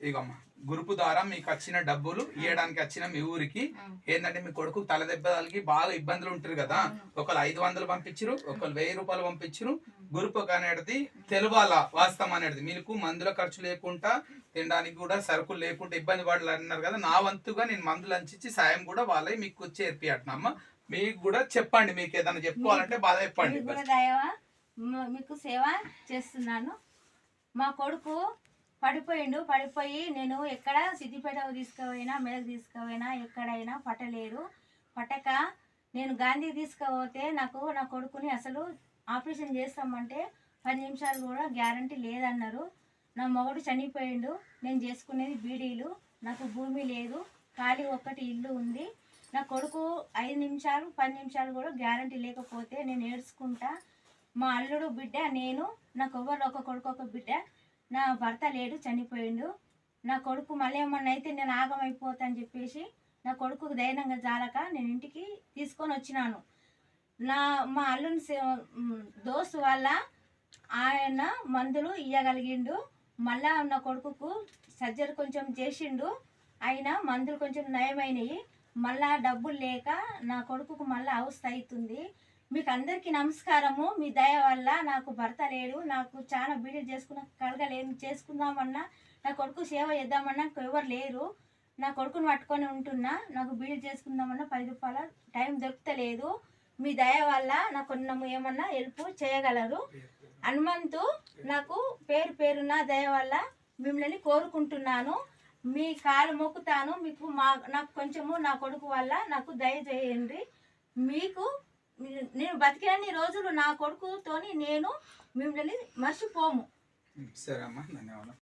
ఇగమ్మా గురుపు ద్వారా మీకు వచ్చిన డబ్బులు ఇవ్వడానికి వచ్చిన మీ ఊరికి. ఏంటంటే మీ కొడుకు తల దెబ్బ తగిలి బాగా ఇబ్బందులు ఉంటారు కదా. ఒకళ్ళు ఐదు వందలు పంపించరు ఒకళ్ళు వెయ్యి రూపాయలు పంపించరు గురుపు అనేది తెలవాల వాస్తవం అనేది మీకు మందుల ఖర్చు లేకుండా తినడానికి కూడా సరుకులు లేకుండా ఇబ్బంది పడాలి అన్నారు కదా. నా వంతుగా నేను మందులు అందించి సాయం కూడా వాళ్ళే మీకు చేర్పియట్నమ్మా మీకు కూడా చెప్పండి మీకు ఏదైనా చెప్పుకోవాలంటే బాధ చెప్పండి మీకు సేవ చేస్తున్నాను. మా కొడుకు పడిపోయిండు పడిపోయి నేను ఎక్కడ సిద్దిపేట తీసుకుపోయినా మెదక్ తీసుకుపోయినా ఎక్కడైనా పట్టలేరు పట్టక నేను గాంధీ తీసుకుపోతే నాకు నా కొడుకుని అసలు ఆపరేషన్ చేస్తామంటే పది నిమిషాలు కూడా గ్యారంటీ లేదన్నారు. నా మొగుడు చనిపోయిండు. నేను చేసుకునేది బీడీలు. నాకు భూమి లేదు. ఖాళీ ఒక్కటి ఇల్లు ఉంది. నా కొడుకు ఐదు నిమిషాలు పది నిమిషాలు కూడా గ్యారంటీ లేకపోతే నేను ఏడ్చుకుంటా. మా అల్లుడు బిడ్డ నేను నాకు ఎవరు ఒక కొడుకు ఒక బిడ్డ నా భర్త లేడు చనిపోయిండు. నా కొడుకు మళ్ళీ ఏమన్నా అయితే నేను ఆగమైపోతా అని చెప్పేసి నా కొడుకు ధైర్యంగా జాలక నేను ఇంటికి తీసుకొని వచ్చినాను. నా మా అల్లుని సే- దోస్తు వల్ల ఆయన మందులు ఇవ్వగలిగిండు మళ్ళా నా కొడుకుకు సర్జరీ కొంచెం చేసిండు. అయినా మందులు కొంచెం నయమైనవి మళ్ళా డబ్బులు లేక నా కొడుకుకు మళ్ళీ అవస్థ అవుతుంది మీకు అందరికీ నమస్కారము. మీ దయ వల్ల నాకు భర్త లేడు. నాకు చాలా బీడెడ్ చేసుకున్న కలగలేదు చేసుకుందామన్నా నా కొడుకు సేవ చేద్దామన్నా నాకు ఎవరు లేరు. నా కొడుకుని పట్టుకొని ఉంటున్నా. నాకు బీడెడ్ చేసుకుందామన్నా పది రూపాయల టైం దొరుకుతలేదు. మీ దయ వల్ల నాకు కొన్న ఏమన్నా హెల్ప్ చేయగలరు? హనుమంతు నాకు పేరు పేరున దయ వల్ల మిమ్మల్ని కోరుకుంటున్నాను. మీ కాలు మొక్కుతాను. మీకు మా నాకు కొంచెము నా కొడుకు వల్ల నాకు దయ చేయండి. మీకు నేను బతికినన్ని రోజులు నా కొడుకుతోని నేను మిమ్మల్ని మర్చిపోము. సరే అమ్మా ధన్యవాదాలు.